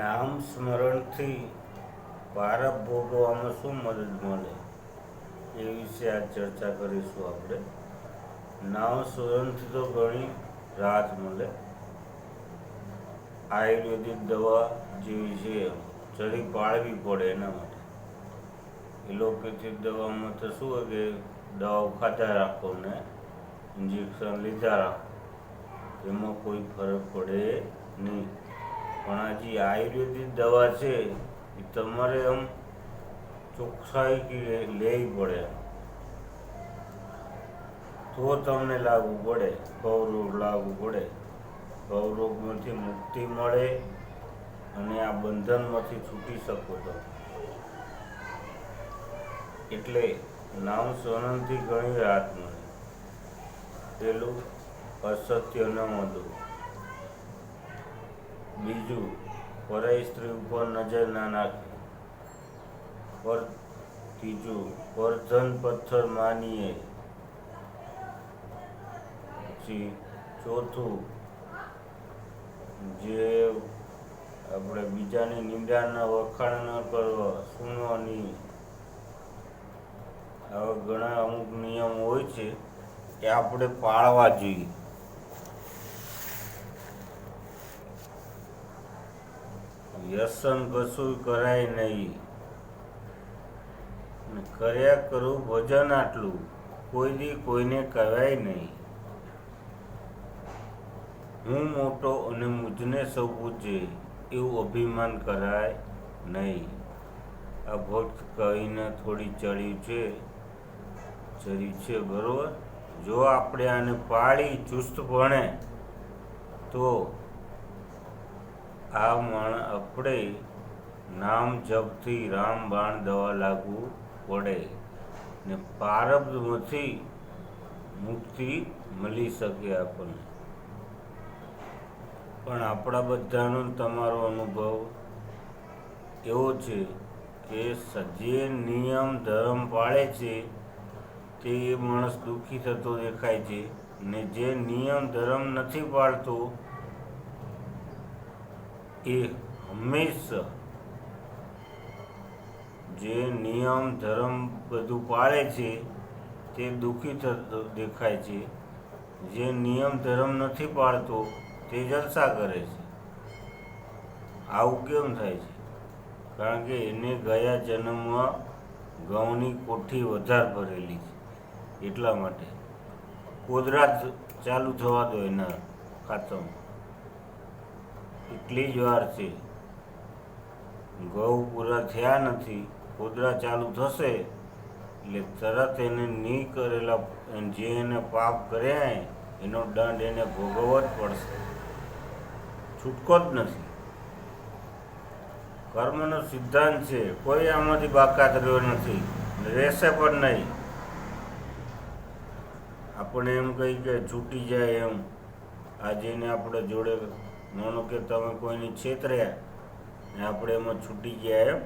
નામ સ્મરણથી ભારત ભોગવવામાં શું મદદ મળે એ વિશે આ ચર્ચા કરીશું આપણે. નામ સ્મરણથી તો ઘણી રાહત મળે. આયુર્વેદિક દવા જેવી છે ચડી પાળવી પડે એના માટે. એલોપેથિક દવામાં તો શું હોય કે દવાઓ ખાતા રાખો ને ઇન્જેક્શન લીધા રાખો. એમાં કોઈ ફરક પડે નહીં. પણ આ જે આયુર્વેદિક દવા છે, એ તમારે આમ કે લેવી પડે. તો તમને લાગુ પડે ભવરોગ લાગુ પડે. ભવરોગમાંથી મુક્તિ મળે અને આ બંધનમાંથી છૂટી શકો છો. એટલે નામ સ્વનંથી ઘણી રાહત મળે. પેલું અસત્ય ન મળવું બીજું પરાઈ સ્ત્રી ઉપર નજર ના નાખે. પર ત્રીજું પરધન પથ્થર માનીએ. પછી ચોથું, જે આપણે બીજાની નિંદાના વખાણ ન કરવા સુનવાની. આવા ઘણા અમુક નિયમ હોય છે એ આપણે પાળવા જોઈએ. વ્યસન કશું કરાય નહીં. કર્યા કરું ભજન આટલું, કોઈ દી કોઈને કહેવાય નહીં. હું મોટો અને મુજને સૌ પૂજે એવું અભિમાન કરાય નહીં. આ ભક્ત કહીને થોડી ચડ્યું છે. ચડ્યું છે બરોબર? જો આપણે આને પાળી ચુસ્તપણે, તો આ મણ આપણે નામ જપથી રામ બાણ દવા લાગુ પડે ને પારબ્ધમાંથી મુક્તિ મળી શકે આપણને. પણ આપણા બધાનો તમારો અનુભવ એવો છે કે જે નિયમ ધર્મ પાળે છે તે માણસ દુઃખી થતો દેખાય છે ને જે નિયમ ધર્મ નથી પાળતો એ હંમેશા જે નિયમ, ધર્મ બધું પાળે છે, તે દુઃખી થતો દેખાય છે. જે નિયમ, ધર્મ નથી પાળતો, તે જલસા કરે છે. આવું કેમ થાય છે? કારણ કે એને ગયા જન્મમાં ઘઉંની કોઠી વધારે ભરેલી છે, એટલા માટે. કોદરા ચાલુ થવા દો એના ખાતામાં એટલી જ વાર છે. ઘઉં પૂરા થયા નથી કોદરા ચાલુ થશે, એટલે તરત એને નહીં કરેલા જે એને પાપ કર્યા એનો દંડ એને ભોગવવો જ પડશે. છૂટકો જ નથી. કર્મનો સિદ્ધાંત છે, કોઈ આમાંથી બાકાત રહ્યો નથી રહેશે પણ નહીં. આપણે એમ કહી કે છૂટી જાય એમ. આજેને આપણે જોડે માનો કે તમે કોઈની છેતર્યા ને આપણે એમાં છૂટી ગયા એમ,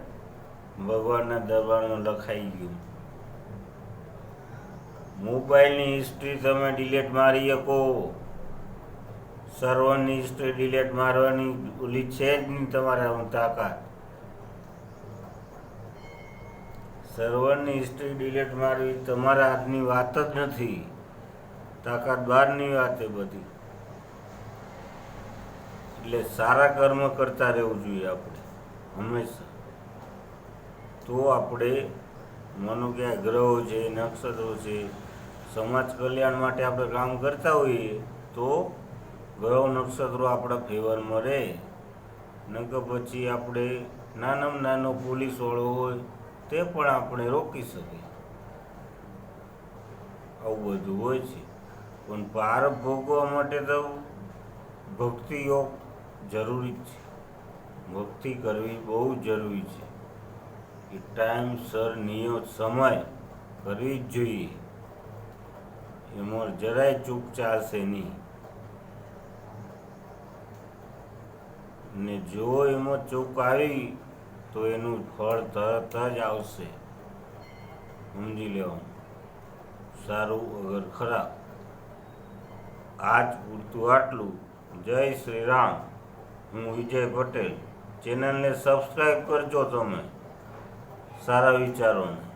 ભગવાનના દરબારમાં લખાઈ ગયું. મોબાઈલની હિસ્ટ્રી તમે ડિલેટ મારી શકો. સર્વરની હિસ્ટ્રી ડિલેટ મારવાની ઓલી છે જ નહીં તમારા તાકાત. સર્વરની હિસ્ટ્રી ડિલેટ મારવી તમારા હાથની વાત જ નથી. તાકાત બહારની વાત એ બધી. એટલે સારા કર્મ કરતા રહેવું જોઈએ આપણે, હંમેશા. તો આપણે માનો કે આ ગ્રહો છે, નક્ષત્રો છે, સમાજ કલ્યાણ માટે આપણે કામ કરતા હોઈએ, તો ગ્રહો, નક્ષત્રો આપણા ફેવરમાં રહે નકર પછી આપણે નાનામાં નાનો પોલીસવાળો હોય, તે પણ આપણે રોકી શકીએ આવું બધું હોય છે. પણ પાર ભોગવા માટે તો ભક્તિ યોગ જરૂરી છે. ભક્તિ કરવી બહુ જરૂરી છે. એ ટાઈમસર નિયત સમય કરવી જ જોઈએ. એમાં જરાય ચૂક ચાલશે નહીં. ને જો એમાં ચૂક આવી, તો એનું ફળ તરત જ આવશે. સમજી લેવાનું. સારું અગર ખરાબ. આજ પૂરતું આટલું. જય શ્રી રામ. હું વિજય પટેલ. ચેનલને સબસ્ક્રાઈબ કરજો તમે. સારા વિચારોને.